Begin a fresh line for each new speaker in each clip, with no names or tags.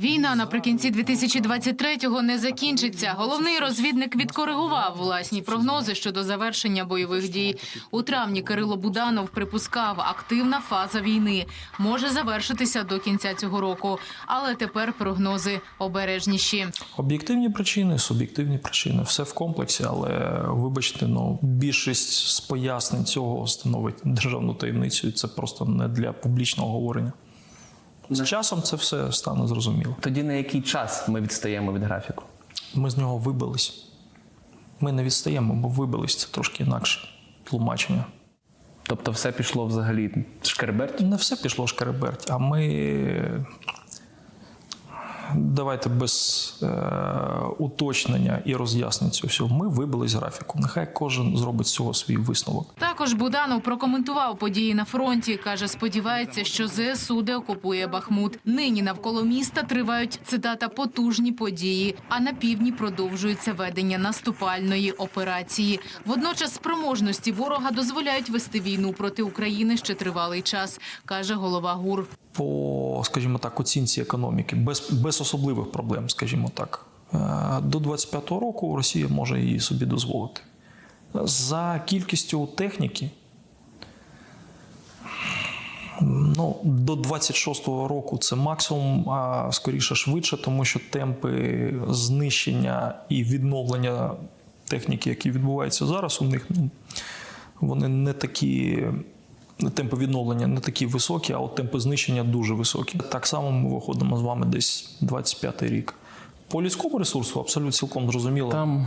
Війна наприкінці 2023-го не закінчиться. Головний розвідник відкоригував власні прогнози щодо завершення бойових дій. У травні Кирило Буданов припускав, активна фаза війни може завершитися до кінця цього року. Але тепер прогнози обережніші.
Об'єктивні причини, суб'єктивні причини, все в комплексі, але вибачте, ну більшість з пояснень цього становить державну таємницю, це просто не для публічного говорення. З часом це все стане зрозуміло.
Тоді на який час ми відстаємо від графіку?
Ми з нього вибились. Ми не відстаємо, бо вибились це трошки інакше тлумачення.
Тобто все пішло взагалі шкереберть?
Не все пішло шкереберть, а ми давайте без е, уточнення і роз'яснень цього всього. Ми вибились з графіку. Нехай кожен зробить з цього свій висновок.
Також Буданов прокоментував події на фронті. каже, сподівається, що ЗСУ деокупує Бахмут. Нині навколо міста тривають цитата потужні події. А на півдні продовжується ведення наступальної операції. Водночас спроможності ворога дозволяють вести війну проти України ще тривалий час, каже голова ГУР.
по, скажімо так, оцінці економіки, без, без особливих проблем, скажімо так. Е, До 25-го року Росія може її собі дозволити. За кількістю техніки, ну, до 26-го року це максимум, а скоріше швидше, тому що темпи знищення і відновлення техніки, які відбуваються зараз, у них ну, вони не такі. Темпи відновлення не такі високі, а от темпи знищення дуже високі. Так само ми виходимо з вами десь 25-й рік. По людському ресурсу абсолютно цілком зрозуміло.
Там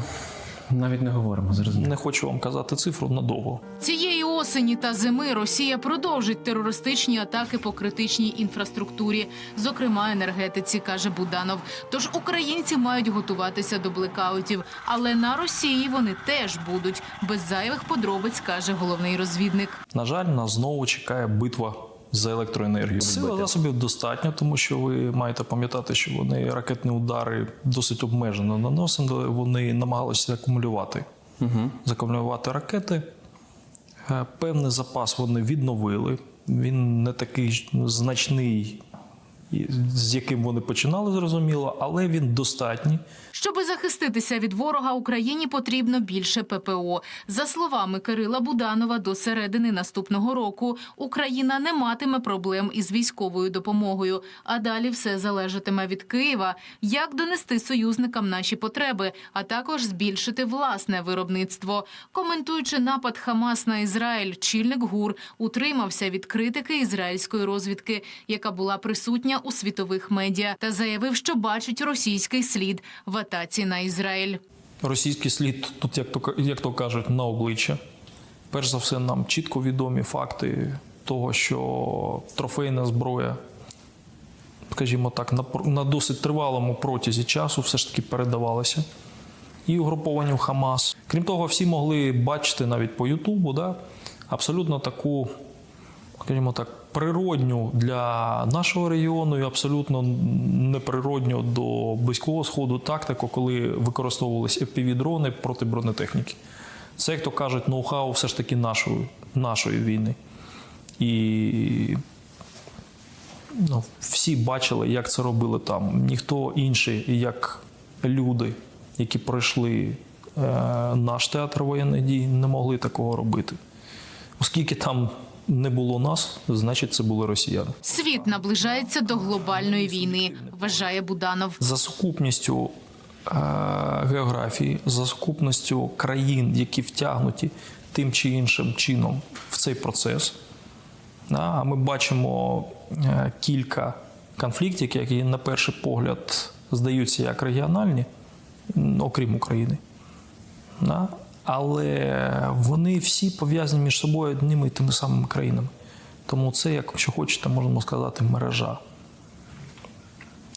навіть не говоримо, зрозуміло.
Не хочу вам казати цифру надовго.
Цієї осені та зими Росія продовжить терористичні атаки по критичній інфраструктурі, зокрема енергетиці, каже Буданов. Тож українці мають готуватися до блекаутів, але на Росії вони теж будуть без зайвих подробиць, каже головний розвідник.
На жаль, нас знову чекає битва за електроенергію. Сили засобів достатньо, тому що ви маєте пам'ятати, що вони ракетні удари досить обмежено наносили. Вони намагалися акумулювати,
Угу.
закумулювати ракети. Е, Певний запас вони відновили. Він не такий ж значний, з яким вони починали, зрозуміло, але він достатній.
Щоби захиститися від ворога, Україні потрібно більше ППО. За словами Кирила Буданова, до середини наступного року Україна не матиме проблем із військовою допомогою. А далі все залежатиме від Києва, як донести союзникам наші потреби, а також збільшити власне виробництво. Коментуючи напад Хамас на Ізраїль, чільник ГУР утримався від критики ізраїльської розвідки, яка була присутня у світових медіа, та заявив, що бачить російський слід в атаці на Ізраїль.
Російський слід тут, як то, як то кажуть, на обличчя. Перш за все, нам чітко відомі факти того, що трофейна зброя, скажімо так, на, на досить тривалому протязі часу все ж таки передавалася і угрупованню Хамас. Крім того, всі могли бачити навіть по Ютубу да, абсолютно таку, скажімо так, природню для нашого регіону і абсолютно неприродню до близького сходу тактику, коли використовувалися FPV-дрони проти бронетехніки. Це, як то кажуть, ноу-хау все ж таки нашої, нашої війни. І ну, всі бачили, як це робили там. Ніхто інший, як люди, які пройшли е, наш театр воєнних дій, не могли такого робити. Оскільки там не було нас, значить це були росіяни.
Світ наближається до глобальної війни, вважає Буданов.
За сукупністю е, географії, за сукупністю країн, які втягнуті тим чи іншим чином в цей процес. А ми бачимо е, кілька конфліктів, які на перший погляд здаються як регіональні, окрім України. Але вони всі пов'язані між собою одними і тими самими країнами. Тому це, якщо хочете, можемо сказати, мережа.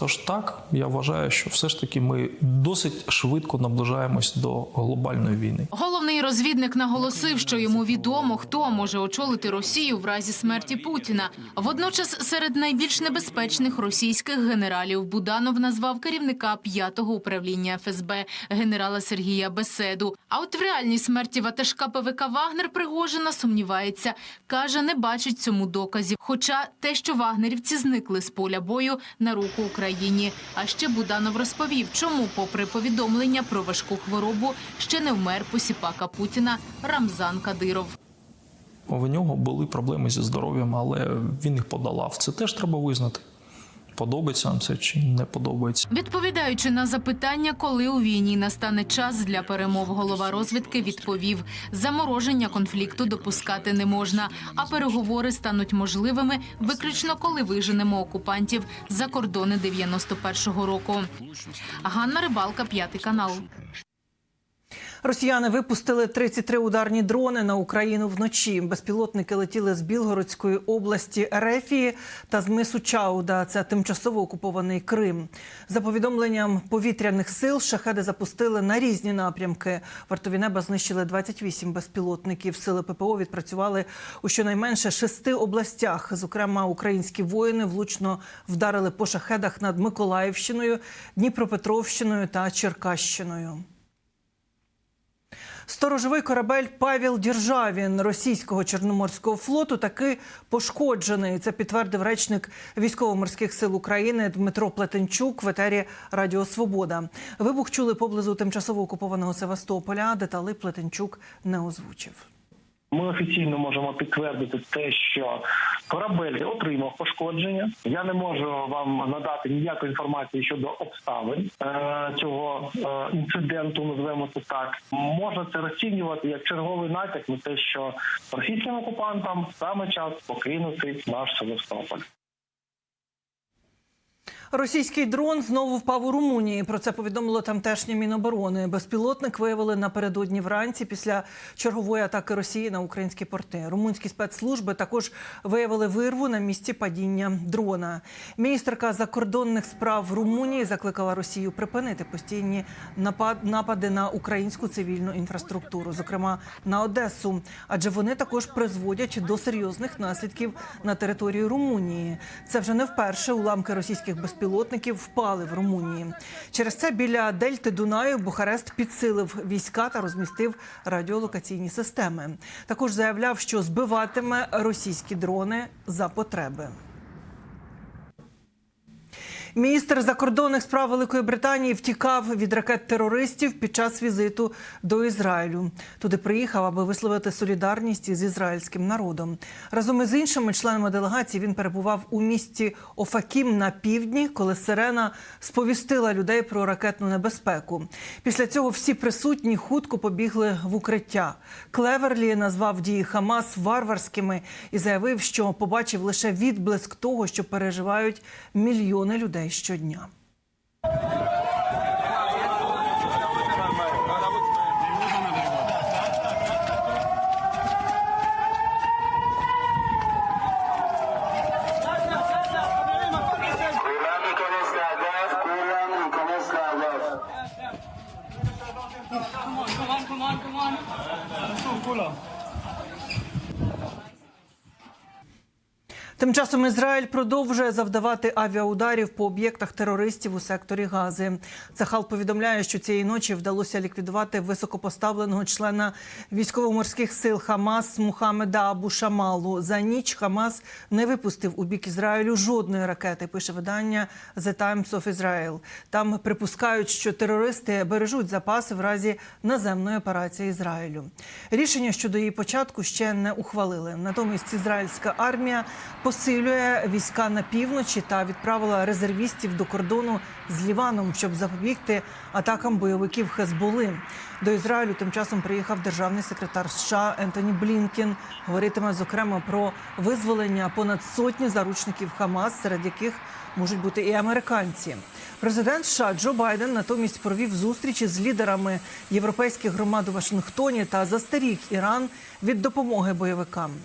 Тож так, я вважаю, що все ж таки ми досить швидко наближаємось до глобальної війни.
Головний розвідник наголосив, що йому відомо, хто може очолити Росію в разі смерті Путіна. Водночас, серед найбільш небезпечних російських генералів Буданов назвав керівника п'ятого управління ФСБ генерала Сергія Беседу. А от в реальній смерті ватажка ПВК Вагнер Пригожина сумнівається. каже, не бачить цьому доказів. Хоча те, що вагнерівці зникли з поля бою на руку України. Україні. А ще Буданов розповів, чому, попри повідомлення про важку хворобу, ще не вмер посіпака Путіна Рамзан Кадиров.
В нього були проблеми зі здоров'ям, але він їх подолав. Це теж треба визнати. Подобається нам це чи не подобається.
Відповідаючи на запитання, коли у війні настане час для перемов, голова розвідки відповів: замороження конфлікту допускати не можна, а переговори стануть можливими виключно коли виженемо окупантів за кордони 91-го року. Ганна Рибалка, п'ятий канал.
Росіяни випустили 33 ударні дрони на Україну вночі. Безпілотники летіли з Білгородської області Ерефії та з мису Чауда. Це тимчасово окупований Крим. За повідомленням повітряних сил, шахеди запустили на різні напрямки. Вартові неба знищили 28 безпілотників. Сили ППО відпрацювали у щонайменше шести областях. Зокрема, українські воїни влучно вдарили по шахедах над Миколаївщиною, Дніпропетровщиною та Черкащиною. Сторожовий корабель Павел Діржавін російського чорноморського флоту таки пошкоджений. Це підтвердив речник військово-морських сил України Дмитро Плетенчук в етері Радіо Свобода. Вибух чули поблизу тимчасово окупованого Севастополя. Детали Плетенчук не озвучив.
Ми офіційно можемо підтвердити те, що корабель отримав пошкодження. Я не можу вам надати ніякої інформації щодо обставин е, цього е, інциденту. Назвемо це так. Можна це розцінювати як черговий натяк на те, що російським окупантам саме час покинути наш Севастополь.
Російський дрон знову впав у Румунії. Про це повідомило тамтешнє міноборони. Безпілотник виявили напередодні вранці після чергової атаки Росії на українські порти. Румунські спецслужби також виявили вирву на місці падіння дрона. Міністерка закордонних справ Румунії закликала Росію припинити постійні напад- напади на українську цивільну інфраструктуру, зокрема на Одесу, адже вони також призводять до серйозних наслідків на території Румунії. Це вже не вперше уламки російських безпілотників впали в Румунії. Через це біля дельти Дунаю Бухарест підсилив війська та розмістив радіолокаційні системи. Також заявляв, що збиватиме російські дрони за потреби. Міністр закордонних справ Великої Британії втікав від ракет терористів під час візиту до Ізраїлю. Туди приїхав, аби висловити солідарність із ізраїльським народом. Разом із іншими членами делегації він перебував у місті Офакім на півдні, коли сирена сповістила людей про ракетну небезпеку. Після цього всі присутні хутко побігли в укриття. Клеверлі назвав дії Хамас варварськими і заявив, що побачив лише відблиск того, що переживають мільйони людей щодня. Тим часом Ізраїль продовжує завдавати авіаударів по об'єктах терористів у секторі Гази. Цахал повідомляє, що цієї ночі вдалося ліквідувати високопоставленого члена військово-морських сил Хамас Мухаммеда Абу Шамалу. За ніч Хамас не випустив у бік Ізраїлю жодної ракети. Пише видання The Times of Israel. Там припускають, що терористи бережуть запаси в разі наземної операції Ізраїлю. Рішення щодо її початку ще не ухвалили. Натомість ізраїльська армія посилює війська на півночі та відправила резервістів до кордону з Ліваном, щоб запобігти атакам бойовиків Хезболи. До Ізраїлю тим часом приїхав державний секретар США Ентоні Блінкен. Говоритиме зокрема про визволення понад сотні заручників Хамас, серед яких можуть бути і американці. Президент США Джо Байден натомість провів зустрічі з лідерами європейських громад у Вашингтоні та застеріг Іран від допомоги бойовикам.